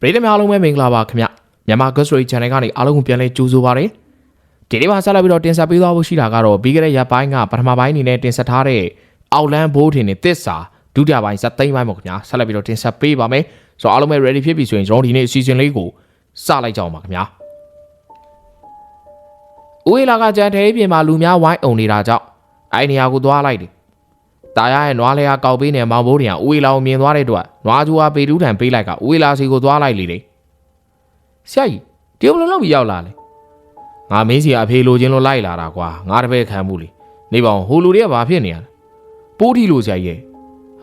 ပရိသတ်များအားလုံးပဲမင်္ဂလာပါခင်ဗျမြန်မာ Ghost Story Channel ကနေအားလုံးကိုပြန်လဲကြိုဆိုပါရစေဒီနေ့မှာဆက်လက်ပြီးတော့တင်ဆက်ပေးသွားဖို့ရှိတာကတော့ပြီးခဲ့တဲ့ရက်ပိုင်းကပထမပိုင်းအနေနဲ့တင်ဆက်ထားတဲ့အောက်လန်းဘိုးထင်တဲ့သစ္စာဒုတိယပိုင်းဇက်သိမ်းပိုင်းပေါ့ခင်ဗျာဆက်လက်ပြီးတော့တင်ဆက်ပေးပါမယ်ဆိုတော့အားလုံးပဲ ready ဖြစ်ပြီဆိုရင်ကျွန်တော်ဒီနေ့အစီအစဉ်လေးကိုစလိုက်ကြအောင်ပါခင်ဗျာဦးဝေလာကကြံထဲပြင်မှာလူများဝိုင်းအုံနေတာကြောင့်အဲ့နေရာကိုသွားလိုက်တယ် တာရရဲ့နွားလဲကကောက်ပေးနေမောင်ဘိုးတင်ကဦးဝေလာကိုမြင်သွားတဲ့အတွက်နွားကျူဟာပေတူးထံပေးလိုက်ကဦးဝေလာစီကိုသွားလိုက်လေတယ်ဆရာကြီးဒီဘယ်လိုလုပ်ပြီးရောက်လာလဲငါမင်းစီအဖေလိုချင်လို့လိုက်လာတာကွာငါတပည့်ခံမှုလေနေပါဦးဟိုလူတွေကဘာဖြစ်နေရလဲပိုးထီလို့ဆရာကြီးရဲ့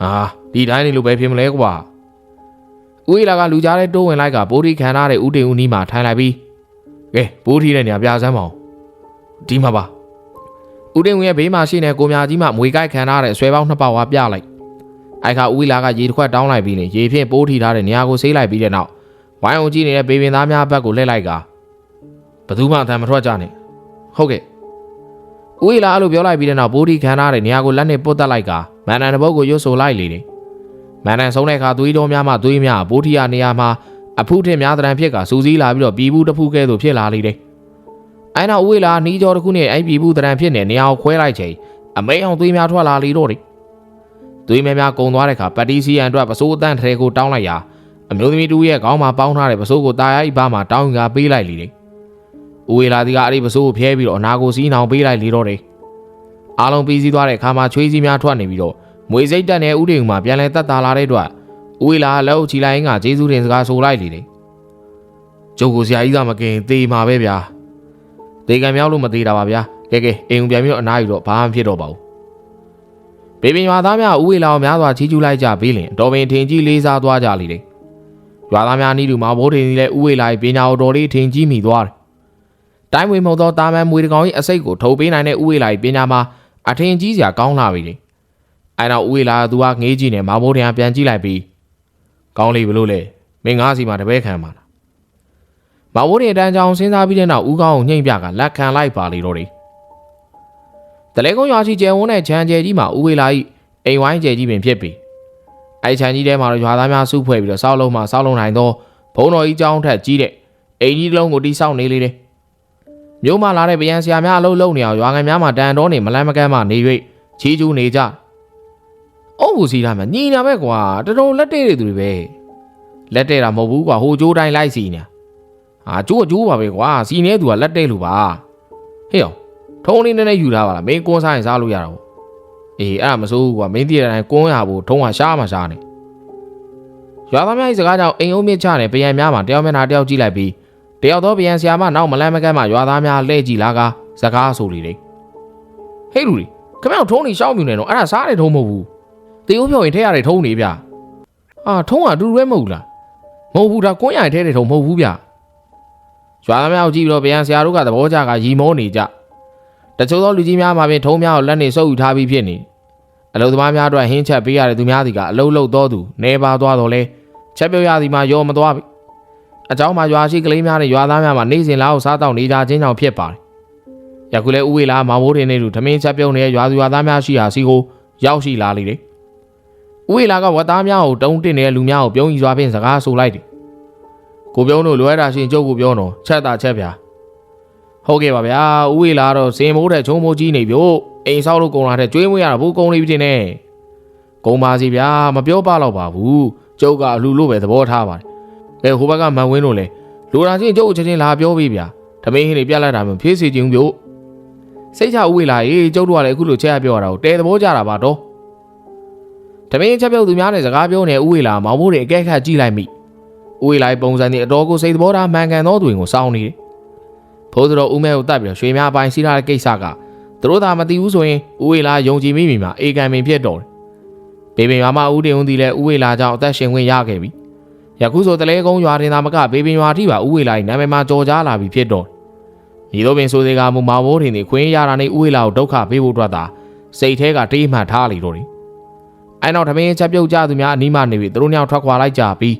ဟာဒီတိုင်းနေလို့ပဲဖြစ်မလဲကွာဦးဝေလာကလူကြားတဲ့တိုးဝင်လိုက်ကပိုးထီခံထားတဲ့ဦးတင်ဦးနီးမှာထိုင်လိုက်ပြီးကဲပိုးထီတဲ့နေရာပြစမ်းပါဦးဒီမှာပါ ဦးတင်ဝင်ရဲ့ဘေးမှာရှိနေကိုမြကြီးမှမွေကိုက်ခံထားတဲ့ဆွဲပေါင်းနှစ်ပေါက်ဝါပြလိုက်အိုက်ခါဦးဝီလာကရေတစ်ခွက်တောင်းလိုက်ပြီးလေရေဖြင့်ပိုးထီထားတဲ့နေရာကိုဆေးလိုက်ပြီးတဲ့နောက်ဝိုင်းအောင်ကြည့်နေတဲ့ဘေဘင်သားများဘက်ကိုလှည့်လိုက်ကဘသူမှအထံမထွက်ကြနဲ့ဟုတ်ကဲ့ဦးဝီလာအဲ့လိုပြောလိုက်ပြီးတဲ့နောက်ပိုးထီခံထားတဲ့နေရာကိုလက်နဲ့ပုတ်တက်လိုက်ကမန်နန်တစ်ပုတ်ကိုရွတ်ဆိုလိုက်လေတယ်မန်နန်ဆုံးတဲ့အခါသွေးတော်များမှသွေးများပိုးထီရနေရာမှာအဖုထင်များတဲ့ဖြစ်ကစူးစီးလာပြီးတော့ပြည်ဘူးတစ်ဖူးကဲသို့ဖြစ်လာလေတယ် အဲနောက်ဦးဝေလာနီးကျော်တစ်ခုနဲ့အဲ့ပြည်ဘူးတရံဖြစ်နေနေရာကိုခွဲလိုက်ချိန်အမိန်အောင်သွေးများထွက်လာလေတော့တယ်သွေးများများကုံသွားတဲ့အခါပတ်တီစီယန်အတွက်ပစိုးအတန့်ထဲကိုတောင်းလိုက်ရာအမျိုးသမီးတူရဲ့ခေါင်းမှာပေါင်းထားတဲ့ပစိုးကိုတာယာဤဘာမှာတောင်းကာပေးလိုက်လေတယ်ဦးဝေလာဒီကအဲ့ဒီပစိုးကိုဖျဲပြီးတော့အနာကိုစီးနှောင်ပေးလိုက်လေတော့တယ်အားလုံးပြီးစည်းသွားတဲ့အခါမှာချွေးစည်းများထွက်နေပြီးတော့မွေစိတ်တက်တဲ့ဥဒေုံမှာပြန်လဲတက်တာလာတဲ့အတွက်ဦးဝေလာလက်အုပ်ချီလိုက်ရင်ကဂျေဇူးတင်စကားဆိုလိုက်လေတယ်ကျုပ်ကိုဆရာကြီးကမကင်သေမှာပဲဗျာ ဒေကံမြောက်လို့မသေးတာပါဗျာကဲကဲအိမ်ုံပြန်ပြီးတော့အနားယူတော့ဘာမှဖြစ်တော့ပါဘူးဘေဘင်ရွာသားများဥဝေလာအောင်များစွာချီးကျူးလိုက်ကြပြီးလင်တော်ပင်ထင်ကြီးလေးစားသွားကြလေတယ်ရွာသားများနီးတူမှာဘိုးထင်ကြီးလည်းဥဝေလာ၏ပညာတော်လေးထင်ကြီးမိသွားတယ်တိုင်းဝင်မဟုတ်သောတာမန်မွေတကောင်၏အစိတ်ကိုထုတ်ပေးနိုင်တဲ့ဥဝေလာ၏ပညာမှာအထင်ကြီးစရာကောင်းလာပြီလေအဲနောက်ဥဝေလာကသူကငေးကြည့်နေမဘိုးထင်ကပြန်ကြည့်လိုက်ပြီးကောင်းလေးဘလို့လဲမင်းငါးစီမှာတပည့်ခံပါလား မဝိုးရင်တန်းချောင်းစဉ်းစားပြီးတဲ့နောက်ဦးကောင်းကိုညှိမ့်ပြကလက်ခံလိုက်ပါလေတော့တယ်။တလဲကုန်းရွာရှိကျယ်ဝန်းတဲ့ခြံကျယ်ကြီးမှာဦးဝေလာဤအိမ်ဝိုင်းကျယ်ကြီးပင်ဖြစ်ပြီ။အဲခြံကြီးထဲမှာတော့ရွာသားများစုဖွဲ့ပြီးတော့စောက်လုံးမှာစောက်လုံးနိုင်သောဘုံတော်ကြီးကျောင်းထက်ကြီးတဲ့အိမ်ကြီးတစ်လုံးကိုတိစောက်နေလေတယ်။မြို့မှာလာတဲ့ဗျံဆရာများအလုပ်လုပ်နေအောင်ရွာငံများမှာတန်တော်နေမလန်းမကန်းမှနေ၍ချီးကျူးနေကြ။အုံးဘူးစီလာမှာညီနာပဲကွာတော်တော်လက်တဲ့တွေသူတွေပဲ။လက်တဲ့တာမဟုတ်ဘူးကွာဟိုကျိုးတိုင်းလိုက်စီနေ။ အာကျိုးကကျိုးပါပဲကွာစီနေသူကလက်တဲ့လူပါဟေ့အောင်ထုံးလေးနည်းနည်းယူထားပါလားမင်းကွန်းစားရင်စားလို့ရတာပေါ့အေးအဲ့ဒါမစိုးဘူးကွာမင်းတည်တဲ့အတိုင်းကွန်းရဖို့ထုံးကရှားမှရှားနေရွာသားများ၏စကားကြောင့်အိမ်အုံးမြင့်ချတဲ့ဗျံများမှာတယောက်မျက်နှာတယောက်ကြည့်လိုက်ပြီးတယောက်တော့ဗျံဆရာမနောက်မလန်းမကန်းမှရွာသားများလှည့်ကြည့်လာကစကားဆိုလေတယ်ဟေးလူတွေခမောက်ထုံးနေရှောင်းမြူနေတော့အဲ့ဒါစားတဲ့ထုံးမဟုတ်ဘူးတေဦးဖြော်ရင်ထဲရတဲ့ထုံးနေဗျအာထုံးကအတူတူပဲမဟုတ်လားမဟုတ်ဘူးဒါကွန်းရရင်ထဲတဲ့ထုံးမဟုတ်ဘူးဗျ ရွာသားများကိုကြည့်ပြီးတော့ဗျံဆရာတို့ကသဘောကျကရီမောနေကြတချို့သောလူကြီးများမှာပင်ထုံးများကိုလက်နေဆုပ်ယူထားပြီးဖြစ်နေအလုသမားများအတွက်ဟင်းချက်ပေးရတဲ့သူများစီကအလုလုတ်တော်သူနေပါသွားတော့လဲချက်ပြုတ်ရသည်မှာရောမသွားပြီအเจ้าမှာရွာရှိကလေးများနဲ့ရွာသားများမှာနေစဉ်လာအောင်စားတောက်နေကြခြင်းကြောင့်ဖြစ်ပါတယ်ယခုလဲဥဝေလာမောင်ဘိုးတင်နေသူထမင်းချက်ပြုတ်နေတဲ့ရွာသူရွာသားများရှိရာစီကိုရောက်ရှိလာလေတယ်ဥဝေလာကဝတ်သားများကိုတုံးတင်နေတဲ့လူများကိုပြုံးကြီးစွာဖြင့်စကားဆိုလိုက်တယ် ကိုပြုံးတို့လွဲတာရှင်ကျုပ်ကိုပြောတော့ချက်တာချက်ဗျာဟုတ်ကဲ့ပါဗျာဥဝေလာတော့စင်မိုးတဲ့ချုံမိုးကြီးနေပြို့အိမ်ဆောက်လို့ကုန်လာတဲ့ကျွေးမွေးရတာဘူးကုန်နေပြီတင်နေကုံပါစီဗျာမပြောပါတော့ပါဘူးကျုပ်ကအလှလို့ပဲသဘောထားပါတယ်ကဲဟိုဘက်ကမန်ဝင်းတို့လဲလိုတာချင်းကျုပ်ချက်ချင်းလာပြောပြီးဗျာဓမင်းဟင်းတွေပြက်လိုက်တာမျိုးဖြေးစီခြင်းပြို့စိတ်ချဥဝေလာရေးကျုပ်တို့ကလည်းအခုလိုချက်ရပြောရတာကိုတဲသဘောကြတာပါတော့ဓမင်းချက်ပြုတ်သူများနဲ့စကားပြောနေဥဝေလာမောင်မိုးတွေအကဲခတ်ကြည့်လိုက်မိ။ ဦးဝေလိုက်ပုံစံတွေအတော်ကိုစိတ်သဘောထားမှန်ကန်သောသူတွေကိုစောင်းနေတယ်။ဖိုးသူတော်ဦးမဲကိုတတ်ပြီးတော့ရွှေများပိုင်းစီးထားတဲ့ကိစ္စကသူတို့သာမသိဘူးဆိုရင်ဦးဝေလာယုံကြည်မိမိမှာအေကံပင်ဖြစ်တော်တယ်။ဘေဘင်ရွာမှာဦးတင်ဦးဒီလည်းဦးဝေလာကြောင့်အသက်ရှင်ခွင့်ရခဲ့ပြီ။ယခုဆိုတလဲကုန်းရွာတင်သာမကဘေဘင်ရွာထိပါဦးဝေလာ၏နာမည်မှာကြော်ကြားလာပြီဖြစ်တော်တယ်။ဒီလိုပင်ဆိုစေကမူမာဘိုးထင်နေခွင်းရတာနဲ့ဦးဝေလာကိုဒုက္ခပေးဖို့အတွက်သာစိတ်แท้ကတေးမှန်ထားလေတော့တယ်။အဲနောက်ထမင်းချက်ပြုတ်ကြသူများအနီးမှနေပြီးသူတို့ညောင်ထွက်ခွာလိုက်ကြပြီး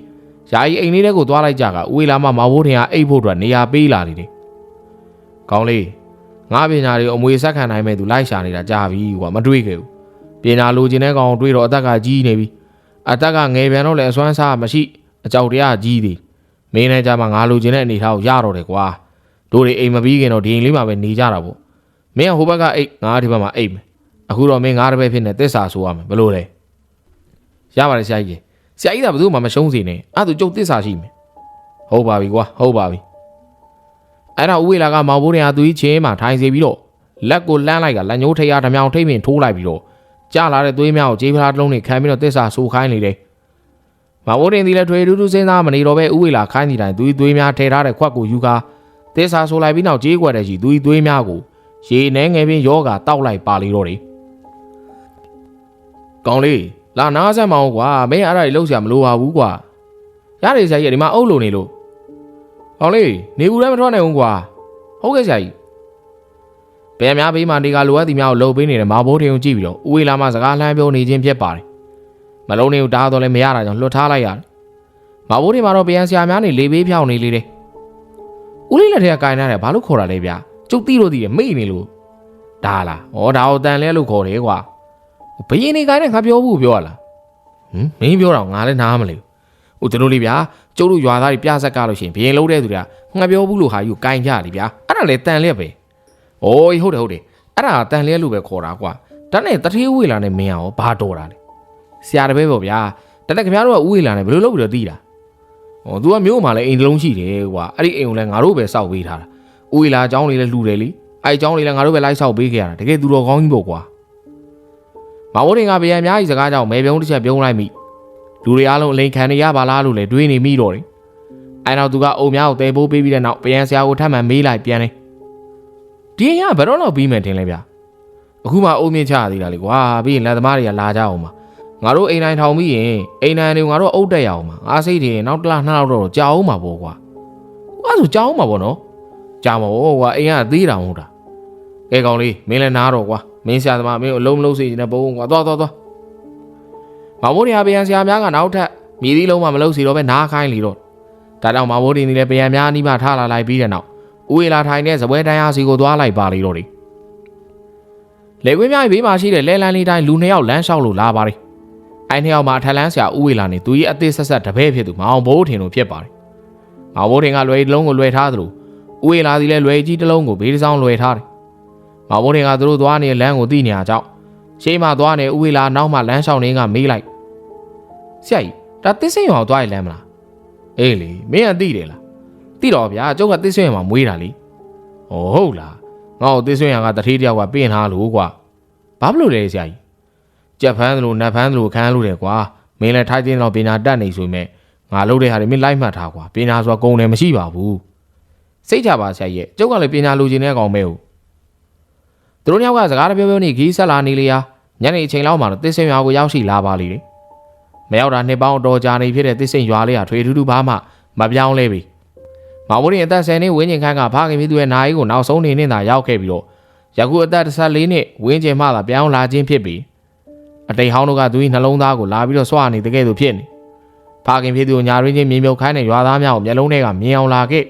ယာယီအိမ်လေးထဲကိုသွားလိုက်ကြကဦးဝေလာမမဝိုးထင်ကအိတ်ဖို့အတွက်နေရာပေးလာနေတယ်။ကောင်းလေးငါပညာတွေအမွေဆက်ခံနိုင်မဲ့သူလိုက်ရှာနေတာကြာပြီကွာမတွေးခဲ့ဘူး။ပညာလိုချင်တဲ့ကောင်တွေးတော့အသက်ကကြီးနေပြီ။အသက်ကငယ်ပြန်တော့လည်းအစွမ်းစားမရှိအကြောက်တရားကြီးသည်မင်းနဲ့ကြမှာငါလိုချင်တဲ့အနေထားကိုရတော့တယ်ကွာတို့တွေအိမ်မပြီးခင်တော့ဒီအိမ်လေးမှာပဲနေကြတာပေါ့မင်းကဟိုဘက်ကအိတ်ငါကဒီဘက်မှာအိတ်မယ်အခုတော့မင်းငါတစ်ဘက်ဖြစ်နေသစ္စာဆိုရမယ်ဘလို့လဲရပါတယ်ဆရာကြီး ဆရာကြီးကဘယ်သူမှမရှုံးစေနဲ့အဲ့ဒါသူကျုပ်သစ္စာရှိမယ်ဟုတ်ပါပြီကွာဟုတ်ပါပြီအဲ့ဒါဦးဝေလာကမောင်ဘိုးတွေကသူကြီးချင်းမှာထိုင်စီပြီးတော့လက်ကိုလှမ်းလိုက်ကလက်ညှိုးထိပ်ရဓမြောင်ထိပ်ပင်ထိုးလိုက်ပြီးတော့ကြလာတဲ့သွေးများကိုကြေးဖလားတစ်လုံးနဲ့ခံပြီးတော့သစ္စာဆိုခိုင်းနေတယ်မဘိုးတင်ဒီလည်းထွေထူးထူးစဉ်းစားမနေတော့ပဲဥဝေလာခိုင်းနေတိုင်းသူဤသွေးများထဲထားတဲ့ခွက်ကိုယူကာသစ္စာဆိုလိုက်ပြီးနောက်ကြေးကွက်တဲ့ရှိသူဤသွေးများကိုရေနှဲငယ်ပင်ယောဂါတောက်လိုက်ပါလေတော့တယ်ကောင်းလေး လာနားဆက်မအောင်ကွာမင်းအဲ့ဒါကြီးလုံးစရာမလိုပါဘူးကွာရတယ်ဆရာကြီးဒီမှာအုပ်လို့နေလို့ကောင်းလေးနေဘူးလည်းမထွက်နိုင်ဘူးကွာဟုတ်ကဲ့ဆရာကြီးဘယ်များဘေးမှာဒီကလိုအပ်သည်များကိုလှုပ်ပေးနေတဲ့မဘိုးတင်ကိုကြည့်ပြီးတော့ဥဝေလာမှစကားလှမ်းပြောနေခြင်းဖြစ်ပါတယ်မလုံးတွေကိုတားတော့လည်းမရတာကြောင့်လွတ်ထားလိုက်ရတယ်။မဘိုးတွေမှာတော့ပြန်ဆရာများနေလေပေးဖြောင်းနေလေတယ်။ဦးလေးလက်ထက်ကကင်ထားတယ်ဘာလို့ခေါ်တာလဲဗျာ။ကျုပ်တီးလို့တီးတယ်မိတ်နေလို့ဒါလား။ဩဒါကိုတန်လဲလို့ခေါ်တယ်ကွာ။ ဘယင်းနေကင်တဲ့ငါပြောဘူးပြောရလား။ဟင်မင်းပြောတော့ငါလည်းနားမလဲဘူး။ဟိုကျွန်တော်လေးဗျာကျုပ်တို့ရွာသားတွေပြဆက်ကားလို့ရှိရင်ဘယင်းလုံးတဲ့သူတွေကငါပြောဘူးလို့ဟာယူကင်ကြလေဗျာ။အဲ့ဒါလေတန်လဲပဲ။အိုးဟုတ်တယ်ဟုတ်တယ်။အဲ့ဒါတန်လဲလို့ပဲခေါ်တာကွာ။ဒါနဲ့တထေးဝေလာနဲ့မင်းရောဘာတော်တာလဲ။ဆရာတပည့်ပေါ့ဗျာတလက်ခင်ဗျားတို့ကဥဝေးလာနေဘယ်လိုလုပ်ပြီးတော့တီးတာဟော तू ကမြို့မှာလည်းအိမ်တစ်လုံးရှိတယ်ကွာအဲ့ဒီအိမ်ကိုလည်းငါတို့ပဲစောက်ပေးထားတာဥဝေးလာအကြောင်းလေးလည်းလှူတယ်လीအဲ့အကြောင်းလေးလည်းငါတို့ပဲလိုက်စောက်ပေးခဲ့ရတာတကယ်သူတော်ကောင်းကြီးပေါ့ကွာ မဝတင်ကဗျာအများကြီးစကားကြောင့်မဲပြုံးတစ်ချက်ပြုံးလိုက်မိလူတွေအားလုံးအလိန်ခံနေရပါလားလို့လည်းတွေးနေမိတော့တယ်အဲ့နောက်သူကအုံများကိုတဲပိုးပေးပြီးတဲ့နောက်ဗျာဆရာကိုထပ်မံမေးလိုက်ပြန်တယ်ဒီအိမ်ကဘယ်တော့တော့ပြီးမှတင်လဲဗျာအခုမှအုံမြင့်ချရသေးတာလေကွာပြီးရင်လက်သမားတွေကလာကြအောင်ပါငါတို့အိမ်တိုင်းထောင်ပြီးရင်အိမ်တိုင်းတွေငါတို့အုတ်တက်ရအောင်မှာငါစိတ်တွေနောက်တစ်လနှစ်လောက်တော့ကြာအောင်မှာပေါ့ကွာအဲ့ဒါဆိုကြာအောင်မှာပေါ့နော်ကြာမှာပေါ့ကွာအိမ်ကသေးတာမဟုတ်တာကဲကောင်လေးမင်းလည်းနားတော့ကွာ မင်းဆရာသမားမင်းကိုအလုံးမလုံးစေချင်တဲ့ပုံကွာသွားသွားသွားမမိုးရီယာဗျံဆရာများကနောက်ထပ်မြည်သီးလုံးမှမလုံးစီတော့ပဲနားခိုင်းလီတော့ဒါကြောင့်မမိုးရီနေလည်းဗျံများနီးမှထားလာလိုက်ပြီးတဲ့နောက်ဦးဝေလာထိုင်တဲ့ဇပွဲတိုင်းအားစီကိုသွားလိုက်ပါလေတော့လေလေခွေးများဘေးမှာရှိတဲ့လဲလန်းလေးတိုင်းလူနှစ်ယောက်လမ်းလျှောက်လို့လာပါလေအိုင်နှစ်ယောက်မှာထလန်းဆရာဥဝေလာနေသူကြီးအသေးဆက်ဆက်တပည့်ဖြစ်သူမောင်ဘိုးထင်လို့ဖြစ်ပါတယ်။မောင်ဘိုးထင်ကလွယ်တစ်လုံးကိုလွယ်ထားသလိုဥဝေလာသည်လည်းလွယ်ကြီးတစ်လုံးကိုဘေးတစ်စောင်းလွယ်ထားတယ်။ မောင်ဘိုးထင်ကသူတို့သွားနေတဲ့လမ်းကိုသိနေရကြောင်းရှေးမှသွားနေဥဝေလာနောက်မှလမ်းလျှောက်နေကမေးလိုက်။ဆရာကြီးဒါသစ်စင်ရောင်သွားရလမ်းမလား။အေးလေမင်းကသိတယ်လား။သိတော့ဗျာကျုပ်ကသစ်စင်ရောင်မှာမွေးတာလေ။ဟောဟုတ်လား။ငါ့ကိုသစ်စင်ရောင်ကတထေးတယောက်ကပြင်ထားလို့ကွာ။ဘာဖြစ်လို့လဲဆရာကြီး။ကြက်ဖမ်းသလိုနတ်ဖမ်းသလိုခန်းလို့တယ်ကွာမင်းလည်းထိုက်တဲ့တော့ပညာတတ်နေဆိုမဲ့ငါလုပ်တဲ့ဟာတွေမင်းလိုက်မှတ်ထားကွာပညာဆိုတာကုံတယ်မရှိပါဘူးစိတ်ချပါဆရာရဲ့ကျုပ်ကလည်းပညာလိုချင်တဲ့ကောင်ပဲဟုတ် သူတို့ညောက်ကစကားတပြောပြောနေခီးဆက်လာနေလေရာညနေအချိန်လောက်မှတော့သစ်စင်ရွာကိုရောက်ရှိလာပါလိမ့်တယ်မရောက်တာနှစ်ပေါင်းတော်ကြာနေဖြစ်တဲ့သစ်စင်ရွာလေးဟာထွေထူးထူးဘာမှမပြောင်းလဲပြီမောင်မိုးရင်အသက်10နှစ်ဝင်းကျင်ခန်းကဖခင်ဖြစ်သူရဲ့နာရီကိုနောက်ဆုံးနေနဲ့သာရောက်ခဲ့ပြီးတော့ယခုအသက်14နှစ်ဝင်းကျင်မှသာပြောင်းလာခြင်းဖြစ်ပြီးအတိတ်ဟောင်းတို့ကသူ၏နှလုံးသားကိုလာပြီးတော့စွာနေတကယ်လို့ဖြစ်နေဖခင်ဖြစ်သူကိုညာရင်းချင်းမြင်မြုပ်ခိုင်းတဲ့ရွာသားများကိုမျက်လုံးထဲကမြင်အောင်လာခဲ့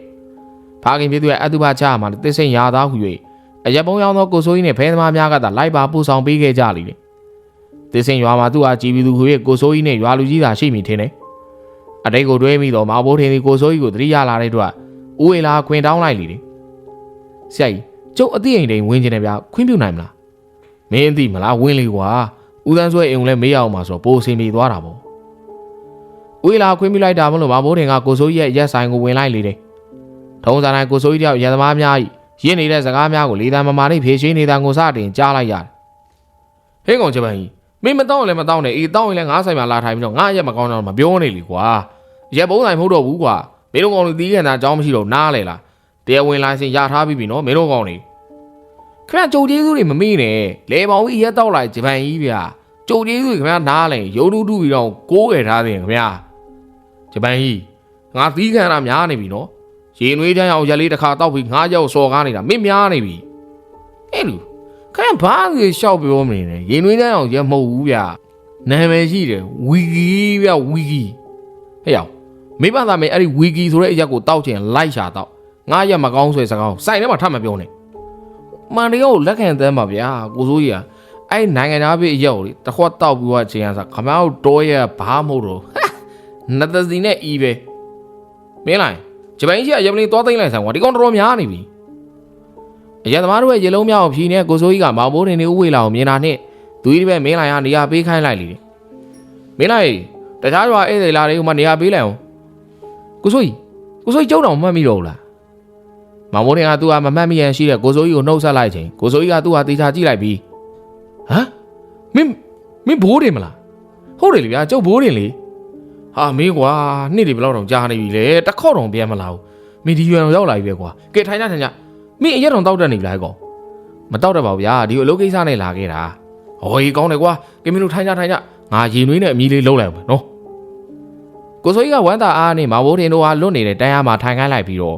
ဖခင်ဖြစ်သူရဲ့အတုပချမှာတစ်စိမ့်ရာသားဟူ၍ အရက်ပုံးရောင်းသောကိုဆိုးကြီးနဲ့ဖဲသမားများကသာလိုက်ပါပို့ဆောင်ပေးခဲ့ကြလိမ့်တယ်တစ်စိမ့်ရွာမှာသူ့အားကြည်ပြီးသူဟူ၍ကိုဆိုးကြီးနဲ့ရွာလူကြီးသာရှိမိထင်တယ်အတိတ်ကိုတွဲမိတော့မအောင်ဘိုးထင်သည်ကိုဆိုးကြီးကိုသတိရလာတဲ့အတွက်ဦးဝေလာခွင်တောင်းလိုက်လေတယ်ဆရာကြီးကျုပ်အသိအိမ်တိမ်ဝင်ကျင်တယ်ဗျာခွင့်ပြုနိုင်မလားမင်းသိမလားဝင်လေကွာဦးသန်းဆွဲအိမ်ကိုလည်းမေးရအောင်ပါဆိုတော့ပိုးစင်ပြေသွားတာပေါ့ဦးလာခွင့်ပြုလိုက်တာမလို့မဘိုးတင်ကကိုစိုးကြီးရဲ့ရက်ဆိုင်ကိုဝင်လိုက်လေတယ်ထုံးစံတိုင်းကိုစိုးကြီးတယောက်ရန်သမားများကြီး ရင်းနေတဲ့စကားများကိုလေးတန်းမမာနဲ့ဖြေရှင်းနေတာကိုစတင်ကြားလိုက်ရတယ်ဟင်းကောင်ချက်ပန်ကြီးမင်းမတောင်းလည်းမတောင်းနဲ့အေးတောင်းရင်လည်းငါးဆိုင်မှာလာထိုင်ပြီးတော့ငါရက်မကောင်းတော့မပြောနေလေကွာရက်ပုံးဆိုင်မဟုတ်တော့ဘူးကွာမင်းတို့ကောင်တွေတီးခံတာအကြောင်းမရှိတော့နားလေလားတရားဝင်လိုင်စင်ရထားပြီးပြီနော်မင်းတို့ကောင်တွေခင်ဗျာကြုံကျေးဇူးတွေမမေ့နဲ့လေပေါင်းကြီးရက်တော့လိုက်ဂျပန်ကြီးဗျာကြုံကျေးဇူးတွေခင်ဗျာနားလဲရုံတူတူပြီးတော့ကိုးရထားတယ်ခင်ဗျာဂျပန်ကြီးငါသီးခံတာများနေပြီနော် ရေနွေးချမ်းအောင်ရက်လေးတစ်ခါတောက်ပြီးငါးရောက်စော်ကားနေတာမင်းများနေပြီအဲ့လူခင်ဗျာဘာကြီးရှောက်ပြောမနေနဲ့ရေနွေးချမ်းအောင်ရက်မဟုတ်ဘူးဗျာနာမည်ရှိတယ်ဝီဂီဗျာဝီဂီဟဲ့ရောက်မိဘသားမင်းအဲ့ဒီဝီဂီဆိုတဲ့အရက်ကိုတောက်ချင်လိုက်ရှာတော့ငါရက်မကောင်းဆွဲစကားကိုစိုင်ထဲမှာထပ်မပြောနဲ့မှန်တရားကိုလက်ခံသမ်းပါဗျာကိုစိုးကြီးကအဲ့နိုင်ငံသားပြည်အရောက်လေတစ်ခွက်တောက်ပြီးတော့ချိန်ရစားခမောက်တော့ရဘာမဟုတ်တော့နတ်သစီနဲ့ဤပဲမင်းလိုက် ဂျပန်ကြီးကရပလင်းသွားသိမ့်လိုက်ဆံကွာဒီကောင်တော်တော်များနေပြီအရက်သမားတို့ရဲ့ရေလုံးမြောက်ဖြီနဲ့ကိုစိုးကြီးကမောင်ဘိုးတင်နေဥဝေလာကိုမြင်တာနဲ့သူကြီးတစ်ပည့်မင်းလိုက်ကနေရာပေးခိုင်းလိုက်လေမင်းလိုက်တခြားရွာဧည့်သည်လာတွေကိုမှနေရာပေးလိုက်အောင်ကိုစိုးကြီးကိုစိုးကြီးကြောက်တော့မှတ်မိတော့ဘူးလားမောင်ဘိုးတင်ကသူ့ဟာမမှတ်မိရန်ရှိတဲ့ကိုစိုးကြီးကိုနှုတ်ဆက်လိုက်ချိန်ကိုစိုးကြီးကသူ့ဟာတေချာကြည့်လိုက်ပြီးဟမ်မင်းမင်းဘိုးတင်မလားဟုတ်တယ်လေဗျာကျုပ်ဘိုးတင်လေ ဟာမင်းကွာနှစ်တွေဘယ်လောက်တောင်ကြာနေပြီလဲတစ်ခေါက်တောင်ပြန်မလာဘူးမင်းဒီရွယ်တော့ရောက်လာပြီပဲကွာကဲထိုင်ကြထိုင်ကြမင်းအရက်တောင်တောက်တက်နေပြီလားကောင်မတောက်တတ်ပါဘူးဗျာဒီလိုအလုပ်ကိစ္စနဲ့လာခဲ့တာဟောကြီးကောင်းတယ်ကွာကဲမင်းတို့ထိုင်ကြထိုင်ကြငါရေနွေးနဲ့အမီးလေးလုံးလိုက်အောင်နော်ကိုစိုးကြီးကဝမ်းသာအားနဲ့မောင်ဘိုးတင်တို့ဟာလွတ်နေတဲ့တန်းရမှာထိုင်ခိုင်းလိုက်ပြီးတော့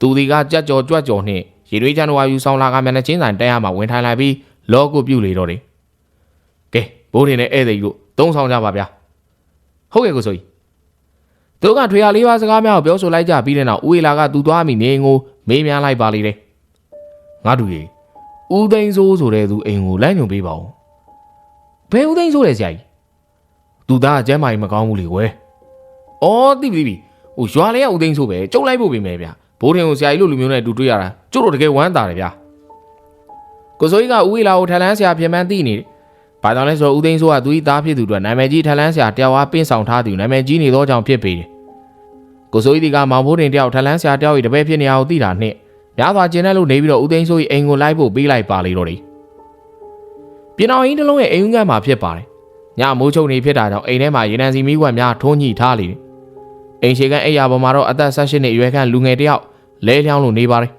သူဒီကကြက်ကြော်ကြွက်ကြော်နဲ့ရေနွေးချန်တို့ဟာယူဆောင်လာကမျက်နှာချင်းဆိုင်တန်းရမှာဝင်ထိုင်လိုက်ပြီးလောကိုပြုတ်လေတော့တယ်ကဲဘိုးတင်နဲ့ဧည့်သည်တို့သုံးဆောင်ကြပါဗျာဟုတ်ကဲ့ကိုစိုးကြီး သူကထွေရလေးပါးစကားများကိုပြောဆိုလိုက်ကြပြီးတဲ့နောက်ဦးဝေလာကသူသွားမိနေငိုမေးမြန်းလိုက်ပါလေတယ်ငါတို့ရေဦးသိန်းစိုးဆိုတဲ့သူအိမ်ကိုလမ်းညွန်ပေးပါဦးဘယ်ဦးသိန်းစိုးလဲဆရာကြီးသူသားအကျမ်းမာကြီးမကောင်းဘူးလေကွယ်အော်သိပြီသိပြီဟိုရွာလေးကဦးသိန်းစိုးပဲကျုပ်လိုက်ဖို့ပြင်မယ်ဗျဘိုးထင်ကိုဆရာကြီးလိုလူမျိုးနဲ့အတူတွေ့ရတာကျုပ်တို့တကယ်ဝမ်းသာတယ်ဗျကိုစိုးကြီးကဦးဝေလာကိုထလန်းဆရာပြင်ပန်းသိနေတယ် ဘာကြောင့်လဲဆိုတော့ဦးသိန်းစိုးကသူ၏သားဖြစ်သူတို့နာမည်ကြီးထလန်းဆရာတယောက်အားပင့်ဆောင်ထားသူနာမည်ကြီးနေသောကြောင့်ဖြစ်ပေတယ်ကိုစိုးကြီးကမောင်ဘိုးတင်တယောက်ထလန်းဆရာတယောက်ဤတပည့်ဖြစ်နေအောင်သိတာနဲ့များစွာကျင်းတဲ့လို့နေပြီးတော့ဦးသိန်းစိုးကြီးအိမ်ကိုလိုက်ဖို့ပေးလိုက်ပါလေတော့တယ်ပြင်တော်အင်းတစ်လုံးရဲ့အိမ်ဦးကမှာဖြစ်ပါတယ်ညမိုးချုပ်နေဖြစ်တာကြောင့်အိမ်ထဲမှာရေနံစီမီးကွက်များထုံးညှိထားလေတယ်အိမ်ရှိကန်အိယာပေါ်မှာတော့အသက်16နှစ်အရွယ်ခန့်လူငယ်တယောက်လဲလျောင်းလို့နေပါတယ်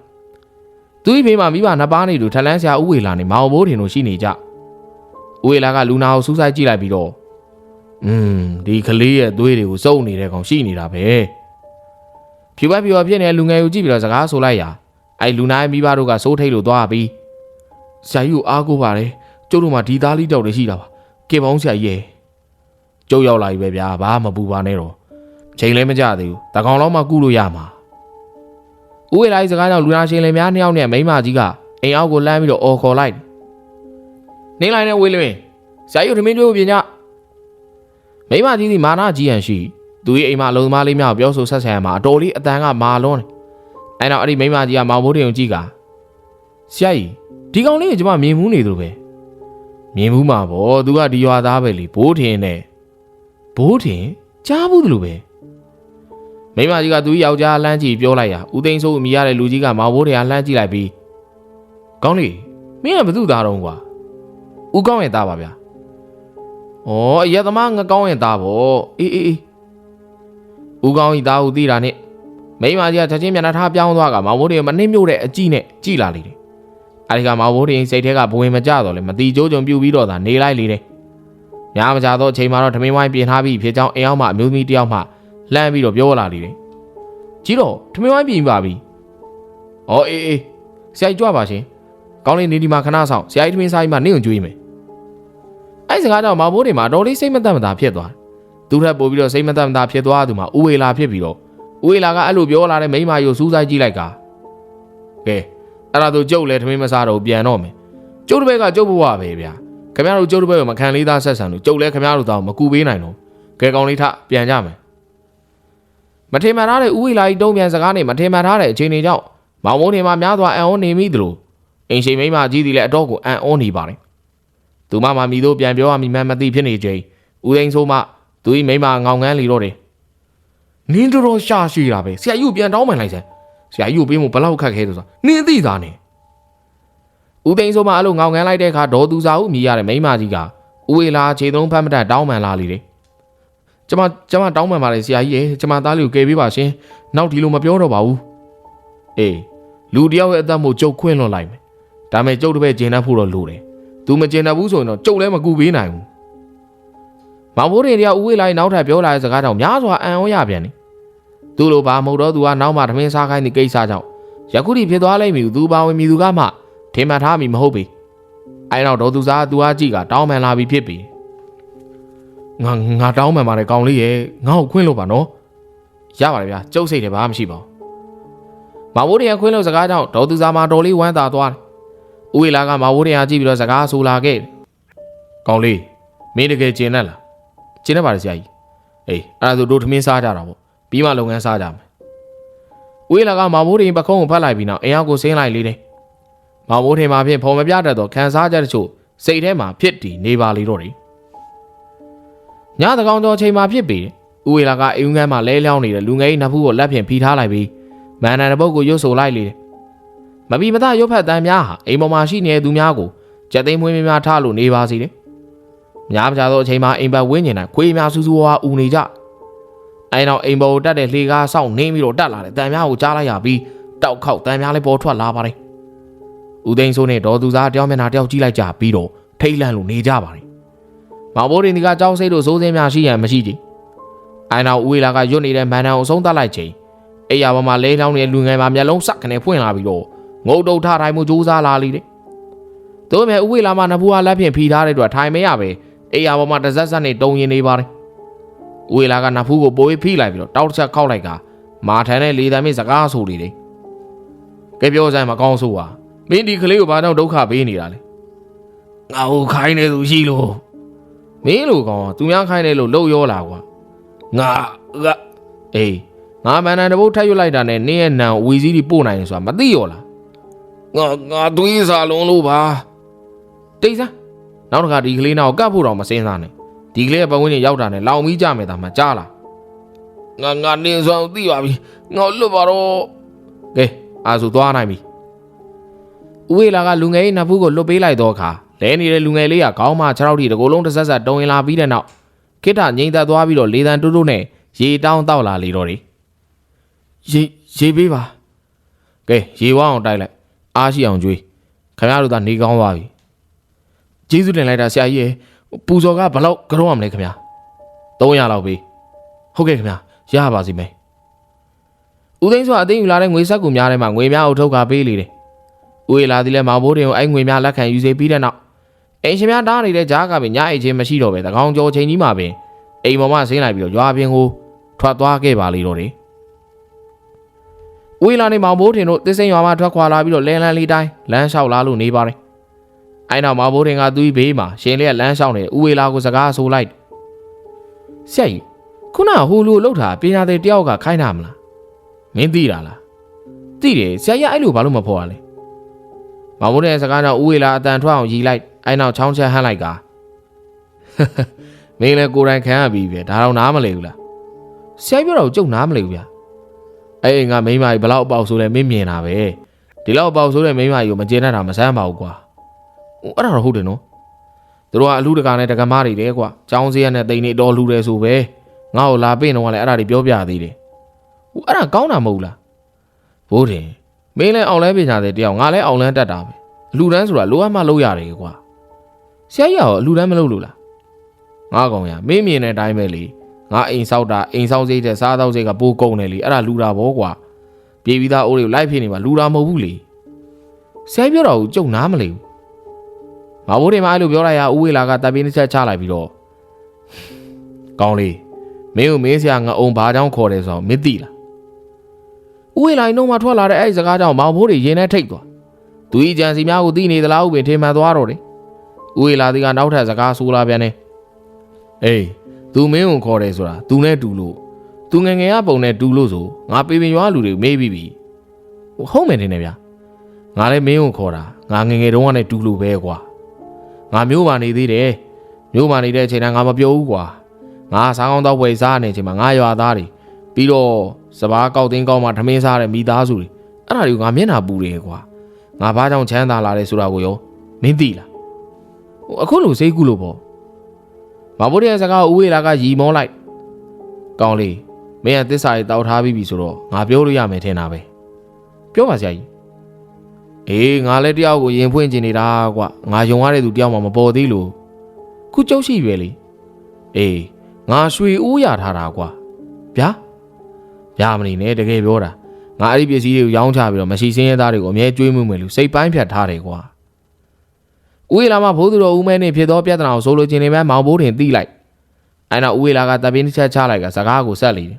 သူ့ဘေးမှာမိဘနှစ်ပါးနေသူထလန်းဆရာဦးဝေလာနဲ့မောင်ဘိုးတင်တို့ရှိနေကြ ဦးဝေလာကလူနာကိုစူးစိုက်ကြည့်လိုက်ပြီးတော့อืมဒီကလေးရဲ့သွေးတွေကိုစုပ်နေတဲ့ကောင်ရှိနေတာပဲဖြူပက်ဖြူပဖြစ်နေတဲ့လူငယ်ကိုကြည့်ပြီးတော့စကားဆိုလိုက်ရာအဲ့လူနာရဲ့မိဘတို့ကစိုးထိတ်လို့သွားပြီးဆရာကြီးကိုအားကိုးပါတယ်ကျုပ်တို့မှဒီသားလေးတောက်တည်းရှိတာပါကင်ပေါင်းဆရာကြီးရဲ့ကျုပ်ရောက်လာပြီပဲဗျာဘာမှမပူပါနဲ့တော့ချိန်လည်းမကြသေးဘူးတကောင်လောက်မှကုလို့ရမှာဦးဝေလိုက်စကားကြောင့်လူနာရှင်လင်များနှစ်ယောက်နဲ့မိန်းမကြီးကအိမ်အောက်ကိုလမ်းပြီးတော့အော်ခေါ်လိုက် နေလိုက်နဲ့ဝေးလွင်ဆရာကြီးကိုထမင်းကျွေးဖို့ပြင်ကြမိန်းမကြီးဒီမာနကြီးဟန်ရှိသူရဲ့အိမ်မှာလုံသမားလေးများကိုပြောဆိုဆက်ဆံရမှာအတော်လေးအတန်ကမာလွန်းတယ်။အဲတော့အဲ့ဒီမိန်းမကြီးကမောင်ဘိုးတင်ကိုကြည့်ကဆရာကြီးဒီကောင်လေးကိုကျွန်မမြင်မှုနေသူပဲမြင်မှုမှာဗောသူကဒီရွာသားပဲလေဘိုးထင်နဲ့ဘိုးထင်ကြားဘူးသူလိုပဲမိန်းမကြီးကသူ့ယောက်ျားလှမ်းကြည့်ပြောလိုက်ရဦးသိန်းစိုးအမိရတဲ့လူကြီးကမောင်ဘိုးတင်ကလှမ်းကြည့်လိုက်ပြီးကောင်းလေးမင်းကဘသူသားတော့ကွာ ဦးကောင်းရဲ့သားပါဗျာဩအရက်သမားငကောင်းရဲ့သားဗောအေးအေးအေးဦးကောင်းဤသားဟုသိတာနဲ့မိန်းမကြီးကချက်ချင်းမျက်နှာထားပြောင်းသွားကမောင်ဘိုးတွေမနှိမ့်မြို့တဲ့အကြည့်နဲ့ကြည်လာလေတယ်။အဲဒီကမောင်ဘိုးတွေစိတ်ထဲကဘဝင်မကြတော့လေမတီကျိုးကြုံပြူပြီးတော့သာနေလိုက်လေတယ်။ညမကြတော့အချိန်မှာတော့ထမင်းဝိုင်းပြင်ထားပြီးဖြစ်ကြောင်းအိမ်အောင်မှအမျိုးသမီးတယောက်မှလှမ်းပြီးတော့ပြောလာလေတယ်။ကြီးတော့ထမင်းဝိုင်းပြင်ပါပြီ။အော်အေးအေးဆရာကြီးကြွပါရှင်။ကောင်းလေးနေဒီမှာခဏဆောင်ဆရာကြီးထမင်းစားပြီးမှနင့်ကိုကြွေးမယ်။ အဲဒီစကားကြောင့်မောင်ဘိုးတွေမှာအတော်လေးစိတ်မသက်မသာဖြစ်သွားတယ်။သူထက်ပို့ပြီးတော့စိတ်မသက်မသာဖြစ်သွားသူမှာဦးဝေလာဖြစ်ပြီးတော့ဦးဝေလာကအဲ့လိုပြောလာတဲ့မိန်းမကြီးကိုစူးစိုက်ကြည့်လိုက်ကကဲအဲ့ဒါဆိုကျုပ်လည်းထမင်းမစားတော့ပြန်တော့မယ်ကျုပ်တစ်ဘက်ကကျုပ်ဘဝပဲဗျာခင်ဗျားတို့ကျုပ်တစ်ဘက်ကမခံလေးသားဆက်ဆံလို့ကျုပ်လည်းခင်ဗျားတို့တောင်မကူပေးနိုင်တော့ကဲကောင်လေးထပြန်ကြမယ်မထင်မှန်ထားတဲ့ဦးဝေလာကြီးတုံးပြန်စကားနဲ့မထင်မှန်ထားတဲ့အချိန်တွေကြောင့်မောင်မုန်းနေမှာများစွာအံ့ဩနေမိသလိုအင်ရှိမိန်းမကြီးသည်လည်းအတော့ကိုအံ့ဩနေပါတယ် သူမမမီတို့ပြန်ပြောရမိမှန်းမသိဖြစ်နေချိန်ဦးသိန်းဆိုးမှသူဤမိမငောင်ငန်းလီတော့တယ်နင်းတော်တော်ရှာရှိတာပဲဆရာကြီးကိုပြန်တောင်းပန်လိုက်စမ်းဆရာကြီးကိုပေးဖို့ဘလောက်ခက်ခဲလို့ဆိုနင်းသိသားနေဦးသိန်းဆိုမှအဲ့လိုငောင်ငန်းလိုက်တဲ့အခါဒေါ်သူစာဦးမြည်ရတဲ့မိမကြီးကဦးဝေလာခြေသုံးဖတ်မတတ်တောင်းပန်လာလေတယ်ကျမကျမတောင်းပန်ပါတယ်ဆရာကြီးရေကျမသားလေးကိုကယ်ပေးပါရှင်နောက်ဒီလိုမပြောတော့ပါဘူးအေးလူတယောက်ရဲ့အသက်မို့ကြုတ်ခွင့်လွန်လိုက်မယ်ဒါမဲ့ကြုတ်တစ်ပည့်ကျင်တတ်ဖို့တော့လိုတယ် သူမကျင်တတ်ဘူးဆိုရင်တော့ကြုတ်လည်းမကူပေးနိုင်ဘူးမောင်ဘိုးရင်တရားဦးဝေးလိုက်နောက်ထပ်ပြောလာတဲ့စကားကြောင့်များစွာအံ့ဩရပြန်တယ်။သူ့လိုပါမဟုတ်တော့သူကနောက်မှထမင်းစားခိုင်းတဲ့ကိစ္စကြောင့်ယခုထိဖြစ်သွားလိမ့်မည်သူပါဝင်မည်သူကမှထင်မှတ်ထားမိမဟုတ်ပေ။အဲနောက်ဒေါ်သူစားသူအားကြည့်ကတောင်းပန်လာပြီးဖြစ်ပြီ။ငါငါတောင်းပန်ပါတယ်ကောင်လေးရဲ့ငါ့ကိုခွင့်လို့ပါနော်။ရပါတယ်ဗျာကျုပ်စိတ်တယ်ဘာမှမရှိပါဘူး။မောင်ဘိုးရင်ခွင့်လို့စကားကြောင့်ဒေါ်သူစားမှာတော်လေးဝမ်းသာသွားတယ်။ ဦးဝေလာကမောင်ဘိုးရင်အားကြည့်ပြီးတော့စကားဆိုလာခဲ့တယ်။ကောင်လေးမင်းတကယ်ကျင်တတ်လားကျင်းနေပါလေဆရာကြီးအေးအဲ့ဒါဆိုတို့ထမင်းစားကြတာပေါ့ပြီးမှလုပ်ငန်းစားကြမယ်ဝေးလာကမောင်မိုးတင်ပခုံးကိုဖတ်လိုက်ပြီးနောက်အင်အားကိုဆင်းလိုက်လေတယ်မောင်မိုးတင်မှာဖြင့်ဖော်မပြတတ်သောခံစားချက်တချို့စိတ်ထဲမှာဖြစ်တည်နေပါလေတော့တယ်ညသကောင်ကျော်ချိန်မှာဖြစ်ပေတယ်ဦးဝေလာကအိမ်ငန်းမှာလဲလျောင်းနေတဲ့လူငယ်၏နဖူးကိုလက်ဖြင့်ဖိထားလိုက်ပြီးမန်နန်တဲ့ပုတ်ကိုရွတ်ဆိုလိုက်လေတယ် မပီမသားရွတ်ဖတ်တန်းများဟာအိမ်ပေါ်မှာရှိနေတဲ့သူများကိုကြက်သိမ်းမွေးများများထားလို့နေပါစီတယ်များပြားသောအချိန်မှာအိမ်ပတ်ဝင်းကျင်တိုင်းခွေးများစူးစူးဝါးဦးနေကြအဲနောက်အိမ်ပေါ်ကိုတက်တဲ့လှေကားစောင့်နေပြီးတော့တက်လာတဲ့တန်များကိုကြားလိုက်ရပြီးတောက်ခေါက်တန်များလည်းပေါ်ထွက်လာပါတယ်ဦးသိန်းစိုးနဲ့ဒေါ်သူစားတယောက်မျက်နှာတယောက်ကြည့်လိုက်ကြပြီးတော့ထိတ်လန့်လို့နေကြပါတယ်မောင်ဘိုးရင်ဒီကကြောက်စိတ်တို့စိုးစင်းများရှိရန်မရှိကြည်အဲနောက်ဦးဝေလာကရွတ်နေတဲ့မန်နန်ကိုအဆုံးသတ်လိုက်ချိန်အိယာပေါ်မှာလဲလောင်းနေတဲ့လူငယ်မှာမျက်လုံးစက်ခနဲ့ဖွင့်လာပြီးတော့ ငုတ်တုတ်ထထိုင်မှုစူးစားလာလေတဲ့။တို့မဲ့ဥဝေလာမနဖူးအားလက်ဖြင့်ဖီထားတဲ့အတွက်ထိုင်မရပဲအိယာပေါ်မှာတစ်ဆက်ဆက်နဲ့တုံရင်နေပါတယ်။ဥဝေလာကနဖူးကိုပိုးပြီးဖိလိုက်ပြီးတော့တောက်တစ်ချက်ခောက်လိုက်ကမာထန်နဲ့လေတံမြင့်စကားဆိုလေတယ်။ကဲပြောဆိုင်မကောင်းဆိုပါမင်းဒီကလေးကိုဘာကြောင့်ဒုက္ခပေးနေတာလဲ။ငါ့ကိုခိုင်းနေသူရှိလို့မင်းလိုကောင်သူများခိုင်းတယ်လို့လှုပ်ရောလာကွာ။ငါကအေးငါမန်နန်တပုတ်ထပ်ရွတ်လိုက်တာနဲ့နင်းရဲ့နံဝီစည်းတွေပို့နိုင်တယ်ဆိုတာမသိရောလား ငါငါသွေးစာလုံးလို့ပါတိတ်စားနောက်တစ်ခါဒီကလေးနောက်ကိုကပ်ဖို့တော့မစင်းစားနဲ့ဒီကလေးရဲ့ပတ်ဝန်းကျင်ရောက်တာနဲ့လောင်မီးကြမယ်ဒါမှကြားလားငါငါနင်းဆောင်သိပါပြီငါလွတ်ပါတော့ကဲအာဆိုသွားနိုင်ပြီဦးဝေလာကလူငယ်ရဲ့နဖူးကိုလွတ်ပေးလိုက်တော့အခါလဲနေတဲ့လူငယ်လေးကခေါင်းမ6ရောက်ထိတကိုယ်လုံးတစ်ဆက်ဆက်တုံရင်လာပြီးတဲ့နောက်ခိတ္တငိမ့်သက်သွားပြီးတော့လေတံတိုးတိုးနဲ့ရေတောင်းတောက်လာလေတော့တယ်ရေရေပေးပါကဲရေဝအောင်တိုက်လိုက် အားရှိအောင်ကြွေးခင်ဗျားတို့သာနေကောင်းသွားပြီကျေးဇူးတင်လိုက်တာဆရာကြီးရေပူဇော်ကဘယ်လောက်ကြောင်းရမလဲခင်ဗျာ300လောက်ပေးဟုတ်ကဲ့ခင်ဗျာရပါစီမယ်ဦးသိန်းစွာအသိယူလာတဲ့ငွေဆက်ကူများထဲမှာငွေများအုပ်ထုတ်ကပေးလေတယ်ဦးရလာသည်လဲမောင်ဘိုးတင်ကိုအဲ့ငွေများလက်ခံယူစေပြီးတဲ့နောက်အိမ်ရှင်များတားနေတဲ့ကြားကပင်ညအိတ်ချင်းမရှိတော့ပဲတကောင်ကျော်ချိန်ကြီးမှာပင်အိမ်ပေါ်မှာဆင်းလိုက်ပြီးတော့ရွာပြင်ကိုထွက်သွားခဲ့ပါလေတော့တယ် ဦးရလာနေမောင်ဘိုးတင်တို့သစ်စိန်ရွာမှာထွက်ခွာလာပြီးတော့လဲလန်းလေးတိုင်းလမ်းလျှောက်လာလို့နေပါတယ်အဲ့နောက်မောင်ဘိုးတင်ကသူ့ဘေးမှာရှင်လေးကလမ်းလျှောက်နေဦးဝေလာကိုစကားဆိုလိုက်ဆရာကြီးခုနကဟိုလူလှုပ်တာပညာသည်တယောက်ကခိုင်းတာမလားမင်းသိတာလားသိတယ်ဆရာကြီးအဲ့လိုဘာလို့မဖော်ရလဲမောင်ဘိုးတင်စကားတော့ဦးဝေလာအတန်ထွက်အောင်ရီလိုက်အဲ့နောက်ချောင်းချက်ဟန်းလိုက်ကမင်းလည်းကိုယ်တိုင်ခံရပြီပဲဒါတော့နားမလဲဘူးလားဆရာကြီးပြောတော့ကြုံနားမလဲဘူးဗျ အဲ့ငါမိန်းမကြီးဘလောက်အပေါက်ဆိုလဲမင်းမြင်တာပဲဒီလောက်အပေါက်ဆိုတဲ့မိန်းမကြီးကိုမကျေနပ်တာမဆန်းပါဘူးကွာဟိုအဲ့ဒါတော့ဟုတ်တယ်နော်သူတို့ကအလူတကာနဲ့တကမားတွေတဲ့ကွာចောင်းစည်းရနဲ့တိန်နေတော်လူတယ်ဆိုပဲငါ့ကိုလာပင့်တော့ကလည်းအဲ့ဒါတွေပြောပြသေးတယ်ဟိုအဲ့ဒါကောင်းတာမဟုတ်လားဘိုးတင်မင်းလည်းအောင်လဲပညာတဲ့တယောက်ငါလည်းအောင်လန်းတတ်တာပဲအလူတန်းဆိုတာလိုအပ်မှလုပ်ရတယ်ကွာဆရာကြီးရောအလူတန်းမလုပ်လို့လားငါကောင်ရမင်းမြင်တဲ့အတိုင်းပဲလေ ငါအိမ်ဆောက်တာအိမ်ဆောက်စိတ်တဲ့စားတော့စိတ်ကပိုးကုန်တယ်လေအဲ့ဒါလူတာဘောကွာပြေးပြီးသားအိုးတွေကိုလိုက်ဖြစ်နေမှာလူတာမဟုတ်ဘူးလေဆရာကြီးပြောတော့ကြုံနားမလဲဘူးမဘိုးတွေမအဲ့လိုပြောလိုက်ရဦးဝေလာကတပ်ပြင်းတစ်ချက်ချလိုက်ပြီးတော့ကောင်းလေးမင်းကိုမင်းဆရာငါအုံဘာကြောင့်ခေါ်တယ်ဆိုတော့မသိလားဦးဝေလာနှုံးမှာထွက်လာတဲ့အဲ့ဒီစကားကြောင့်မောင်ဘိုးတွေရင်ထဲထိတ်သွားသူဤကြံစီများကိုသိနေသလားဥပင်ထင်မှန်သွားတော့တယ်ဦးဝေလာဒီကနောက်ထပ်စကားဆိုလာပြန်တယ်အေး သူမင်းကိုခေါ်တယ်ဆိုတာသူနဲ့တူလို့သူငယ်ငယ်ကပုံနဲ့တူလို့ဆိုငါပေပင်ရွာလူတွေမေးပြီးပြီဟုတ်မယ်တင်နေဗျာငါလည်းမင်းကိုခေါ်တာငါငယ်ငယ်တုန်းကနဲ့တူလို့ပဲကွာငါမျိုးပါနေသေးတယ်မျိုးပါနေတဲ့အချိန်တိုင်းငါမပြောဘူးကွာငါစားကောင်းတော့ဝယ်စားနေချိန်မှာငါရွာသားတွေပြီးတော့စပားကောက်တင်းကောက်မှထမင်းစားတဲ့မိသားစုတွေအဲ့ဒါတွေကိုငါမျက်နှာပူတယ်ကွာငါဘာကြောင့်ချမ်းသာလာလဲဆိုတာကိုရောမင်းသိလားဟိုအခုလိုစိတ်ကူးလို့ပေါ့ မဘိုးရဲ့စကားကိုဦးဝေလာကရီမောလိုက်ကောင်းလေးမင်းကသစ္စာရေးတောက်ထားပြီးပြီဆိုတော့ငါပြောလို့ရမယ်ထင်တာပဲပြောပါဆရာကြီးအေးငါလည်းတယောက်ကိုရင်ဖွင့်ကျင်နေတာကွာငါယုံရတဲ့သူတယောက်မှမပေါ်သေးလို့ခုကျုပ်ရှိရွယ်လေအေးငါရွှေဦးရထားတာကွာဗျာဗျာမနေနဲ့တကယ်ပြောတာငါအဲ့ဒီပစ္စည်းတွေကိုရောင်းချပြီးတော့မရှိစင်းရဲသားတွေကိုအမြဲကြွေးမှုမယ်လို့စိတ်ပိုင်းဖြတ်ထားတယ်ကွာ ဦးဝေလာမဘိုးသူတော်ဦးမဲနေဖြစ်သောပြဿနာကိုဆိုလိုချင်နေမှမောင်ဘိုးတင်သိလိုက်အဲ့နောက်ဦးဝေလာကတပ်ပင်းတစ်ချက်ချလိုက်ကစကားကိုဆက်လေတယ်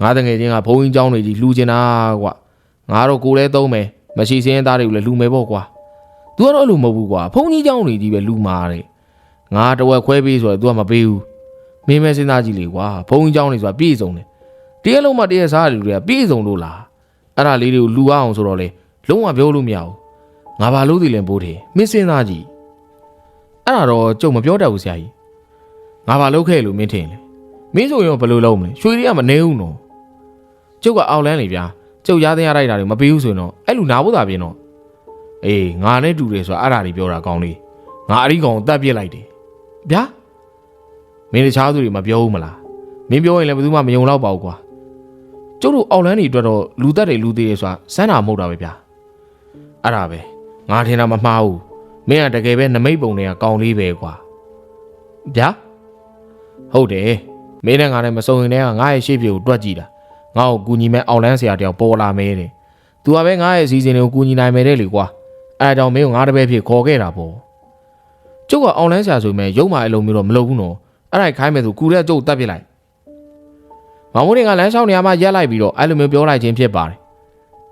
ငါတငယ်ချင်းကဘုံကြီးเจ้าတွေကြီးလှူချင်တာကွာငါတို့ကိုယ်လဲသုံးမယ်မရှိစင်းရဲသားတွေကိုလည်းလှူမယ်ပေါ့ကွာ။ तू ကတော့အဲ့လိုမဟုတ်ဘူးကွာဘုံကြီးเจ้าတွေကြီးပဲလှူမာတယ်ငါတဝက်ခွဲပေးဆိုတော့ तू ကမပေးဘူးမင်းမဲစဉ်းစားကြည့်လေကွာဘုံကြီးเจ้าတွေဆိုတာပြည့်စုံတယ် တရက်လုံးမှတရက်စားတဲ့လူတွေကပြည့်စုံလို့လားအဲ့ဒါလေးတွေကိုလူအောင်ဆိုတော့လေလုံးဝပြောလို့မရဘူး ငါဘာလို့ဒီလဲပိုးတယ်မင်းစင်းသားကြီးအဲ့ဒါတော့ကြုံမပြောတတ်ဘူးဆရာကြီးငါဘာလုပ်ခဲ့လို့မင်းထင်လဲမင်းဆိုရင်ဘယ်လိုလုပ်မလဲရွှေတွေကမနေဘူးနော်ကျုပ်ကအောက်လန်းလေဗျာကျုပ်ရားသိရလိုက်တာတွေမပေးဘူးဆိုရင်တော့အဲ့လူနာဖို့သာပြင်တော့အေးငါနဲ့တူတယ်ဆိုတာအဲ့ဒါတွေပြောတာကောင်းလေးငါအရိကောင်ကိုတတ်ပြစ်လိုက်တယ်ဗျာမင်းတခြားသူတွေမပြောဘူးမလားမင်းပြောရင်လည်းဘယ်သူမှမယုံတော့ပါဘူးကွာကျုပ်တို့အောက်လန်းတွေအတွက်တော့လူတက်တယ်လူသေးတယ်ဆိုတာစမ်းတာမဟုတ်တာပဲဗျာအဲ့ဒါပဲ ငါထင်တာမမှားဘူးမင်းကတကယ်ပဲနမိတ်ပုံတွေကကောင်းလေးပဲကွာဗျာဟုတ်တယ်မင်းနဲ့ငါနဲ့မစုံရင်တည်းကငါရဲ့ရှေ့ပြေကိုတွက်ကြည့်တာငါ့ကိုကူညီမဲ့အောက်လန်းဆရာတယောက်ပေါ်လာမဲတဲ့သူကပဲငါရဲ့အစီအစဉ်တွေကိုကူညီနိုင်မယ်တဲ့လေကွာအဲဒါကြောင့်မင်းကိုငါတပည့်ဖြစ်ခေါ်ခဲ့တာပေါ့ကျုပ်ကအောက်လန်းဆရာဆိုပေမဲ့ရုံမာအလုံးမျိုးတော့မလုပ်ဘူးနော်အဲ့ဒါခိုင်းမယ်ဆိုကူတဲ့ကျုပ်တတ်ပြစ်လိုက်မောင်မိုးတင်ကလမ်းလျှောက်နေရမှရက်လိုက်ပြီးတော့အဲ့လိုမျိုးပြောလိုက်ခြင်းဖြစ်ပါတယ်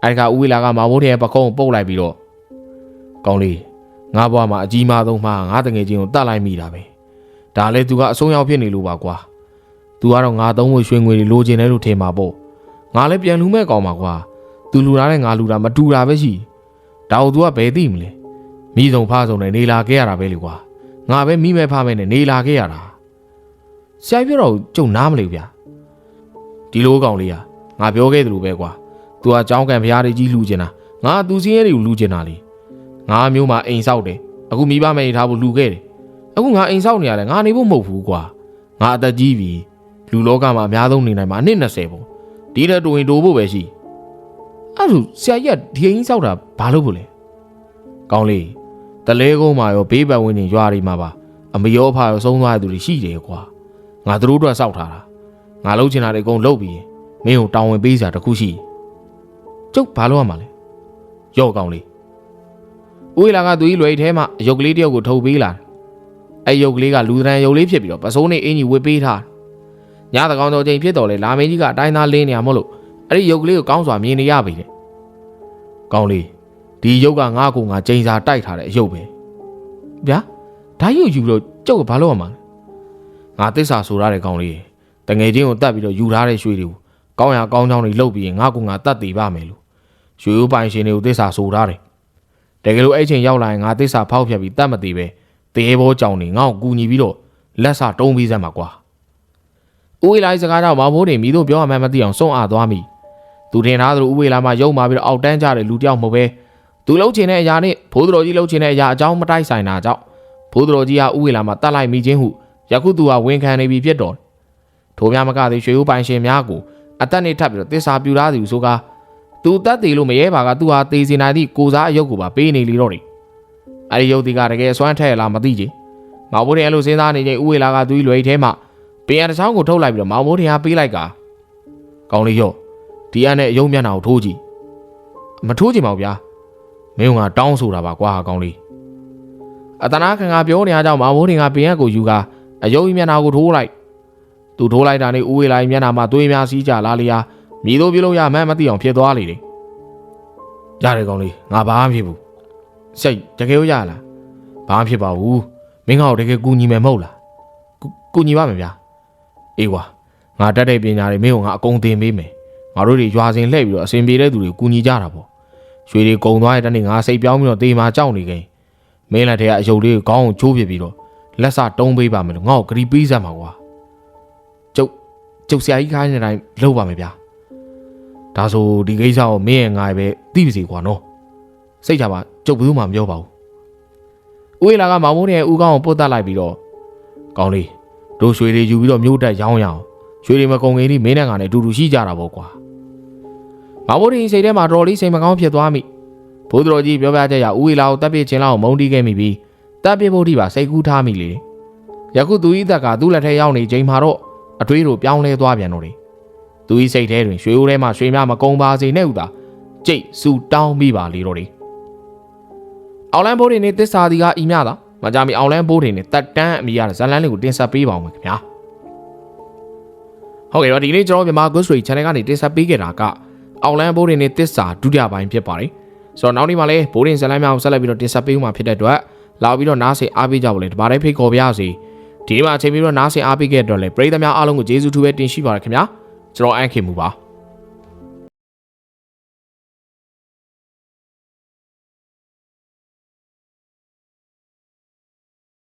အဲ့ဒီကဦးဝေလာကမောင်မိုးတင်ရဲ့ပကုံးကိုပုတ်လိုက်ပြီးတော့ ကောင်းလေးငါဘွားမှာအကြီးမားဆုံးမှာငါတငယ်ချင်းကိုတတ်လိုက်မိတာပဲဒါလည်းသူကအဆုံးရောက်ဖြစ်နေလို့ပါကွာသူကတော့ငါသုံးဝရွှေငွေတွေလိုချင်တယ်လို့ထင်ပါပေါ့ငါလည်းပြန်လူမဲ့ကောင်းပါကွာသူလူလာတဲ့ငါလူတာမတူတာပဲရှိဒါကို तू ကဘယ်သိမလဲမိဆုံးဖားဆုံးနဲ့နေလာခဲ့ရတာပဲလေကွာငါပဲမိမဲ့ဖားမဲ့နဲ့နေလာခဲ့ရတာဆရာပြောတော့ကျုံနားမလို့ဗျာဒီလိုကောင်လေးอ่ะငါပြောခဲ့သလိုပဲကွာ तू ကကြောင်းကံဖျားတွေကြီးလူချင်တာငါသူစင်းရဲတွေကိုလူချင်တာလေ ငါမျိုးမှာအိမ်ဆောက်တယ်အခုမိဘမဲ့ထားဖို့လူခဲ့တယ်အခုငါအိမ်ဆောက်နေရတယ်ငါနေဖို့မဟုတ်ဘူးကွာငါအသက်ကြီးပြီလူလောကမှာအများဆုံးနေနိုင်မှာအနှစ်20ပေါ့ဒီတဲ့တူရင်တိုးဖို့ပဲရှိအဲ့ဒါဆရာကြီးကဒီအိမ်ဆောက်တာဘာလို့ဖို့လဲကောင်းလေးတလဲကုန်းမှာရောဘေးပတ်ဝန်းကျင်ရွာတွေမှာပါအမရောအဖရောဆုံးသွားတဲ့သူတွေရှိတယ်ကွာငါတို့တို့ဆောက်ထားတာငါလုံးချင်တာတွေအကုန်လုပ်ပြီးမင်းကိုတောင်းဝင်ပေးစရာတခုရှိတယ်ကျုပ်ဘာလို့ရမှာလဲရော့ကောင်းလေး ဦးဝေလာကသူကြီးလွယ်ထဲမှာအယုတ်ကလေးတယောက်ကိုထုတ်ပေးလာတယ်အဲယုတ်ကလေးကလူသဏ္ဍာန်ယုတ်လေးဖြစ်ပြီးတော့ပစိုးနဲ့အင်ကြီးဝစ်ပေးထားညတကောင်တော်ချိန်ဖြစ်တော်လေလာမင်းကြီးကအတိုင်းသားလင်းနေရမို့လို့အဲ့ဒီယုတ်ကလေးကိုကောင်းစွာမြင်နေရပြီတဲ့ကောင်းလေးဒီယုတ်ကငါ့ကိုငါကျိန်စာတိုက်ထားတဲ့အယုတ်ပဲဗျာဒါယုတ်ယူတော့ကျုပ်ကဘာလို့ရမှာလဲငါသစ္စာဆိုရတဲ့ကောင်းလေးတငယ်ချင်းကိုတတ်ပြီးတော့ယူထားတဲ့ရွှေတွေကိုကောင်းရကောင်းချောင်းတွေလှုပ်ပြီးရင်ငါ့ကိုငါတတ်သေးပါမယ်လို့ရွှေဦးပိုင်ရှင်တွေကိုသစ္စာဆိုထားတယ် တကယ်လို့အဲ့ချိန်ရောက်လာရင်ငါသစ္စာဖောက်ဖြတ်ပြီးတတ်မသေးပဲတေဘောကြောင်နေငါ့ကိုကူညီပြီးတော့လက်စာတုံးပြီးစမ်းပါကွာဦးဝေလာစကားတော့မောင်ဘိုးတွေမိတို့ပြောရမှန်းမသိအောင်စွန့်အားသွားမိသူထင်သားသလိုဦးဝေလာမှရုံမာပြီးတော့အောက်တန်းကြတဲ့လူတယောက်မဟုတ်ပဲသူလှုပ်ချင်တဲ့အရာနဲ့ဘိုးတော်ကြီးလှုပ်ချင်တဲ့အရာအကြောင်းမတိုက်ဆိုင်တာကြောင့်ဘိုးတော်ကြီးကဦးဝေလာမှတတ်လိုက်မိခြင်းဟုယခုသူဟာဝန်ခံနေပြီဖြစ်တော်ထိုများမကသေးရွှေဦးပိုင်ရှင်များကိုအသက်နဲ့ထပ်ပြီးတော့တစ္ဆာပြူသားသူဆိုကား သူတတ်သေးလို့မရဲပါကသူဟာတေးစင်နိုင်သည့်ကိုစားအယုတ်ကိုပါပေးနေလေတော့တယ်အဲ့ဒီယုတ်ဒီကတကယ်အစွမ်းထက်လားမသိချင်မောင်ဘိုးတင်အဲ့လိုစဉ်းစားနေချိန်ဦးဝေလာကသူ့လွယ်ထဲမှာပင်ရတစ်ချောင်းကိုထုတ်လိုက်ပြီးတော့မောင်ဘိုးတင်ဟာပေးလိုက်ကကောင်းလေးရော့ဒီအနဲ့အယုံမျက်နှာကိုထိုးကြည့်မထိုးကြည့်ပါဘူးဗျာမင်းကတောင်းဆိုတာပါကွာကောင်းလေးအတနာခံကပြောနေအားကြောင့်မောင်ဘိုးတင်ကပင်ရက်ကိုယူကာအယုံမျက်နှာကိုထိုးလိုက်သူထိုးလိုက်တာနဲ့ဦးဝေလာမျက်နှာမှာသွေးများစီးကြလာလျာ မြည်လို့ပြုလို့ရမှန်းမသိအောင်ဖြစ်သွားလေတယ်ရတယ်ကောင်းလေးငါဘာမှမဖြစ်ဘူးစိတ်တကယ်ရလားဘာမှဖြစ်ပါဘူးမင်းကတော့တကယ်ကူညီမယ်မဟုတ်လားကူညီပါမယ်ဗျာအေးကွာငါတက်တဲ့ပညာတွေမင်းကငါအကုန်သင်ပေးမယ်ငါတို့တွေရွာစဉ်လှည့်ပြီးတော့အစဉ်ပြေတဲ့သူတွေကူညီကြတာပေါ့ရွှေတွေကုံသွားတဲ့တနေ့ငါစိတ်ပြောင်းပြီးတော့တေးမာကြောက်နေခင်မင်းလက်ထဲကအယုတ်လေးကိုကောင်းအောင်ချိုးပြပြီးတော့လက်စတုံးပေးပါမယ်လို့ငါ့ကိုဂရီပေးစမ်းပါကွာကျုပ်ကျုပ်ဆရာကြီးခိုင်းတဲ့အတိုင်းလုပ်ပါမယ်ဗျာ ဒါဆိုဒီကိစ္စကိုမင်းရဲ့ငါပဲသိပါစေကွာနော်စိတ်ချပါကျုပ်ဘယ်သူမှမပြောပါဘူးဦးဝေလာကမောင်မိုးရဲ့ဦးကောင်းကိုပုတ်တက်လိုက်ပြီးတော့ကောင်းလေးတို့ရွှေတွေယူပြီးတော့မြို့တက်ရောင်းရအောင်ရွှေတွေမကုန်ခင်ဒီမင်းနဲ့ငါနဲ့အတူတူရှိကြတာပေါ့ကွာမောင်မိုးရင်စိတ်ထဲမှာတော်လေးစိတ်မကောင်းဖြစ်သွားမိဘိုးတော်ကြီးပြောပြချက်ရဦးဝေလာကိုတပ်ပစ်ခြင်းလောက်မုန်းတီးခဲ့မိပြီးတပ်ပစ်ဖို့ဒီပါစိတ်ကူးထားမိလေယခုသူဤသက်ကသူ့လက်ထဲရောက်နေချိန်မှာတော့အတွေးတို့ပြောင်းလဲသွားပြန်တော့တယ် သူဤစိတ်ထဲတွင်ရွှေဦးထဲမှာရွှေများမကုံပါစေနဲ့ဥသာကြိတ်စူတောင်းမိပါလေတော့တယ်အောင်လန်းဘိုးတွေနဲ့တစ္ဆာဒီကဤမြတာမကြမီအောင်လန်းဘိုးတွေနဲ့တက်တန်းအမိရတဲ့ဇလန်းလေးကိုတင်ဆက်ပေးပါအောင်ခင်ဗျာဟုတ်ကဲ့တော့ဒီနေ့ကျွန်တော်မြန်မာ Ghost Story Channel ကနေတင်ဆက်ပေးခဲ့တာကအောင်လန်းဘိုးတွေနဲ့တစ္ဆာဒုတိယပိုင်းဖြစ်ပါတယ်ဆိုတော့နောက်နေ့မှာလည်းဘိုးရင်ဇလန်းများကိုဆက်လက်ပြီးတော့တင်ဆက်ပေးဦးမှာဖြစ်တဲ့အတွက်လာပြီးတော့နားဆင်အားပေးကြပါလေဒီပါတိုင်းဖိတ်ခေါ်ပြရစီဒီနေ့မှာအချိန်ပြီးတော့နားဆင်အားပေးခဲ့တဲ့အတွက်လည်းပရိသတ်များအားလုံးကိုကျေးဇူးထူးပဲတင်ရှိပါရခင်ဗျာ ကျွန်တော်အန့်ခင်မှုပါ